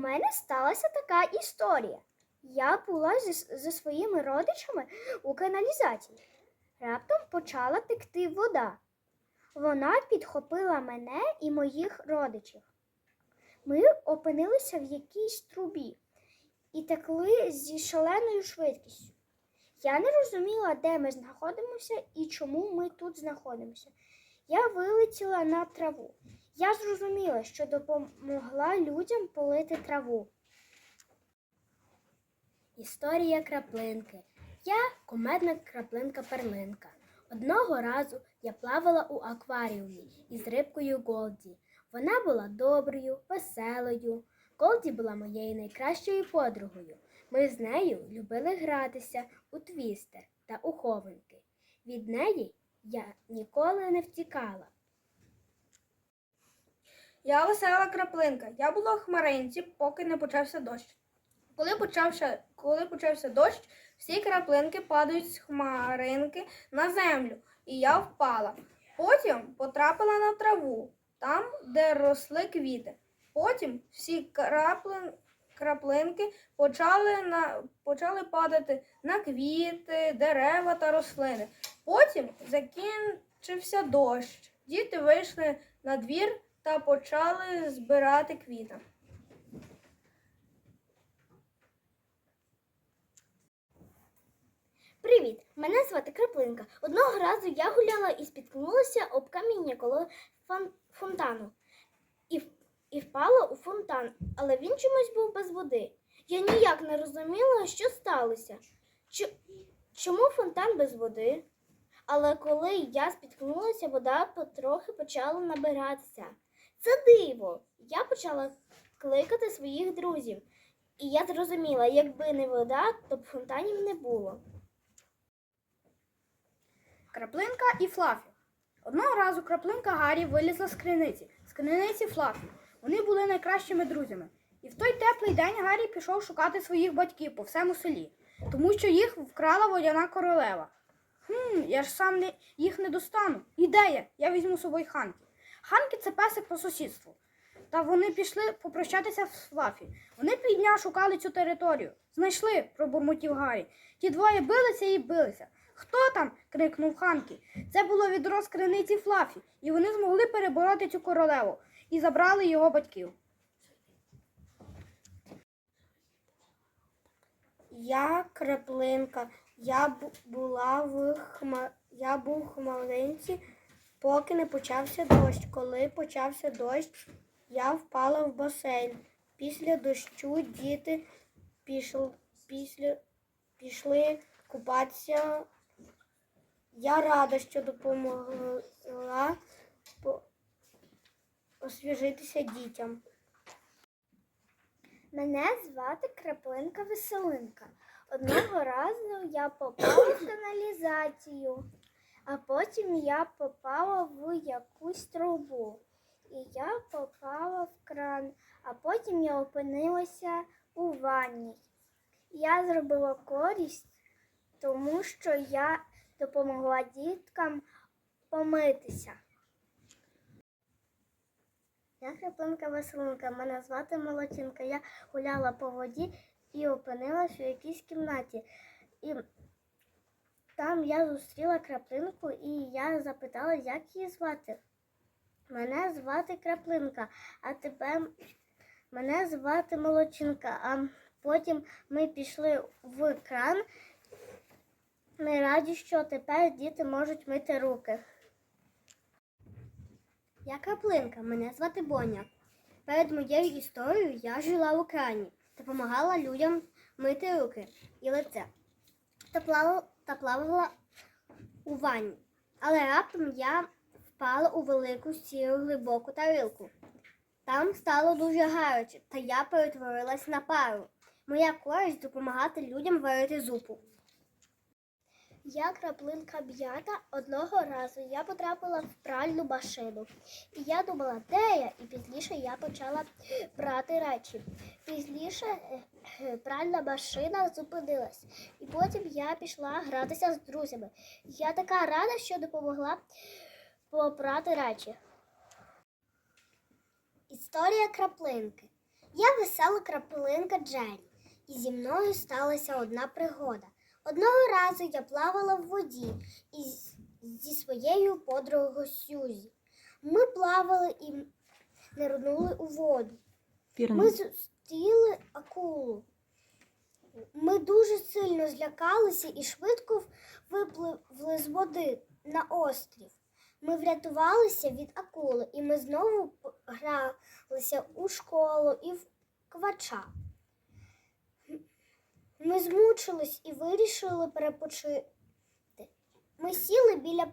мене сталася така історія. Я була зі, зі своїми родичами у каналізації. Раптом почала текти вода. Вона підхопила мене і моїх родичів. Ми опинилися в якійсь трубі і текли зі шаленою швидкістю. Я не розуміла, де ми знаходимося і чому ми тут знаходимося. Я вилетіла на траву. Я зрозуміла, що допомогла людям полити траву. Історія краплинки. Я комедна краплинка перлинка. Одного разу я плавала у акваріумі із рибкою Голді. Вона була доброю, веселою. Голді була моєю найкращою подругою. Ми з нею любили гратися у твістер та у хованки. Від неї я ніколи не втікала. Я весела краплинка. Я була в хмаринці, поки не почався дощ. Коли почався, коли почався дощ, всі краплинки падають з хмаринки на землю, і я впала. Потім потрапила на траву, там, де росли квіти. Потім всі краплин, краплинки почали, на, почали падати на квіти, дерева та рослини. Потім закінчився дощ. Діти вийшли на двір та почали збирати квіти. Привіт! Мене звати Краплинка. Одного разу я гуляла і спіткнулася об каміння коло фон- фонтану. І, і впала у фонтан, але він чомусь був без води. Я ніяк не розуміла, що сталося. Чо- чому фонтан без води? Але коли я спіткнулася, вода потрохи почала набиратися. Це диво! Я почала кликати своїх друзів. І я зрозуміла, якби не вода, то б фонтанів не було. Краплинка і Флафі. Одного разу краплинка Гаррі вилізла з криниці, з криниці Флафі. Вони були найкращими друзями. І в той теплий день Гаррі пішов шукати своїх батьків по всьому селі, тому що їх вкрала водяна королева. Хм, я ж сам не, їх не достану. Ідея, я візьму з собою Ханкі. Ханкі це песик по сусідству. Та вони пішли попрощатися з Флафі. Вони півдня шукали цю територію. Знайшли, пробурмотів Гаррі. Ті двоє билися і билися. Хто там? крикнув Ханкі. Це було відро з криниці Флафі, і вони змогли перебороти цю королеву і забрали його батьків. Я краплинка. Я бу- була в хма... я був в хмаринці, поки не почався дощ. Коли почався дощ, я впала в басейн. Після дощу діти пішли, після... пішли купатися. Я рада, що допомогла освіжитися дітям. Мене звати Краплинка Веселинка. Одного разу я попала в каналізацію, а потім я попала в якусь трубу. І я попала в кран, а потім я опинилася у ванні. Я зробила користь, тому що я допомогла діткам помитися. Я краплинка веселинка, мене звати Молодчинка. Я гуляла по воді і опинилась у якійсь кімнаті. І там я зустріла краплинку і я запитала, як її звати. Мене звати Краплинка, а тебе мене звати Молодчинка. А потім ми пішли в кран. Ми раді, що тепер діти можуть мити руки. Я краплинка, мене звати Боня. Перед моєю історією я жила в крані, допомагала людям мити руки і лице та плавала, та плавала у ванні. Але раптом я впала у велику сіру глибоку тарілку. Там стало дуже гаряче, та я перетворилась на пару. Моя користь допомагати людям варити зупу. Я краплинка б'ята. Одного разу я потрапила в пральну машину. І я думала, де я? І пізніше я почала прати речі. Пізніше е, е, пральна машина зупинилась. І потім я пішла гратися з друзями. Я така рада, що допомогла попрати речі. Історія краплинки. Я весела краплинка Джері, і зі мною сталася одна пригода. Одного разу я плавала в воді із, зі своєю подругою Сюзі. Ми плавали і нирнули у воду. Вірно. Ми зустріли акулу. Ми дуже сильно злякалися і швидко випливли з води на острів. Ми врятувалися від акули, і ми знову гралися у школу і в квача. Ми змучились і вирішили перепочити. Ми сіли біля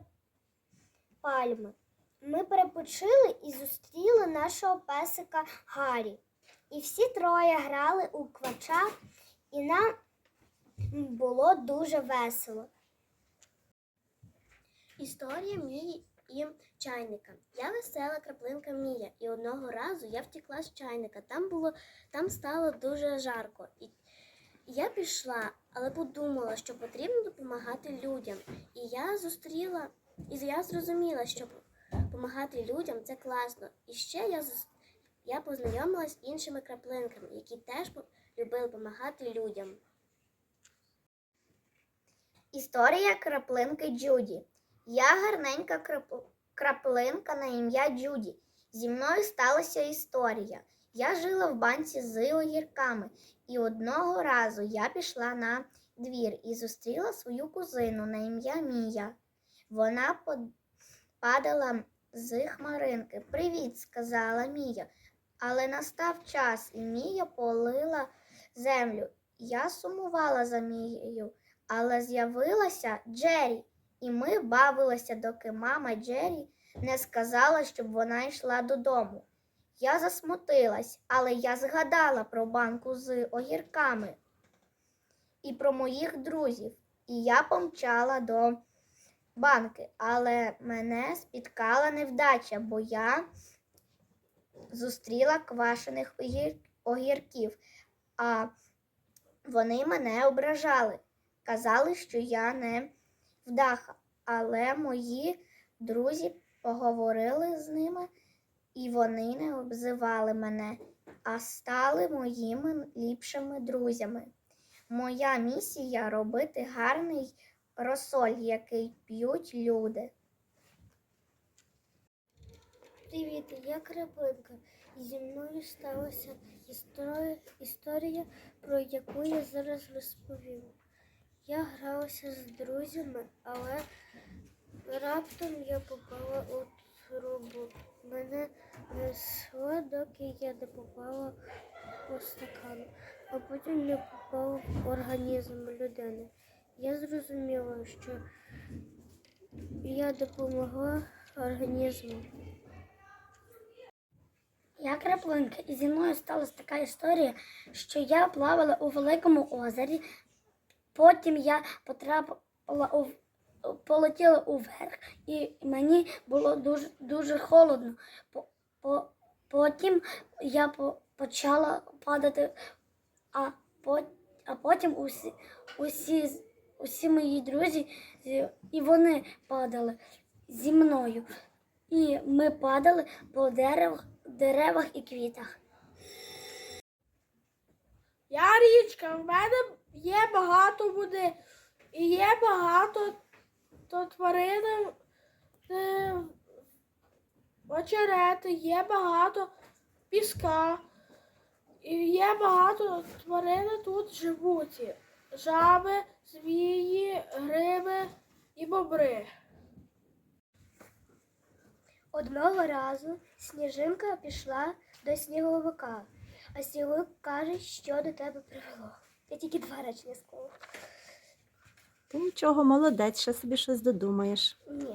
пальми. Ми перепочили і зустріли нашого песика Гаррі. І всі троє грали у квача, і нам було дуже весело. Історія Мії і чайника. Я весела краплинка Мія, і одного разу я втекла з чайника. Там було там стало дуже жарко. І я пішла, але подумала, що потрібно допомагати людям. І я зустріла, і я зрозуміла, що допомагати людям це класно. І ще я я познайомилась з іншими краплинками, які теж любили допомагати людям. Історія краплинки Джуді. Я гарненька крап- краплинка на ім'я Джуді. Зі мною сталася історія. Я жила в банці з огірками, і одного разу я пішла на двір і зустріла свою кузину на ім'я Мія. Вона падала з хмаринки. Привіт, сказала Мія. Але настав час, і Мія полила землю. Я сумувала за Мією, але з'явилася Джері, і ми бавилися, доки мама Джері не сказала, щоб вона йшла додому. Я засмутилась, але я згадала про банку з огірками і про моїх друзів. І я помчала до банки, але мене спіткала невдача, бо я зустріла квашених огір... огірків, а вони мене ображали. Казали, що я не вдаха, але мої друзі поговорили з ними, і вони не обзивали мене, а стали моїми ліпшими друзями. Моя місія робити гарний розсоль, який п'ють люди. Привіт, я Крапинка. Зі мною сталася історія, історія, про яку я зараз розповім. Я гралася з друзями, але раптом я попала у трубу. Мене несло, доки я не попала по стакану, а потім не попала в організм людини. Я зрозуміла, що я допомогла організму. Я краплинка, і зі мною сталася така історія, що я плавала у великому озері, потім я потрапила у полетіла уверх, і мені було дуже дуже холодно. По, по, потім я почала падати, а, а потім усі, усі, усі мої друзі і вони падали зі мною. І ми падали по деревах, деревах і квітах. Я річка, в мене є багато води і є багато то тварин, е, очерети, є багато піска, і є багато тварин тут живуть. Жаби, звії, гриби і бобри. Одного разу сніжинка пішла до сніговика, а сніговик каже, що до тебе привело. Я тільки два речення сказала. Ти нічого, молодець, ще собі щось додумаєш. Ні.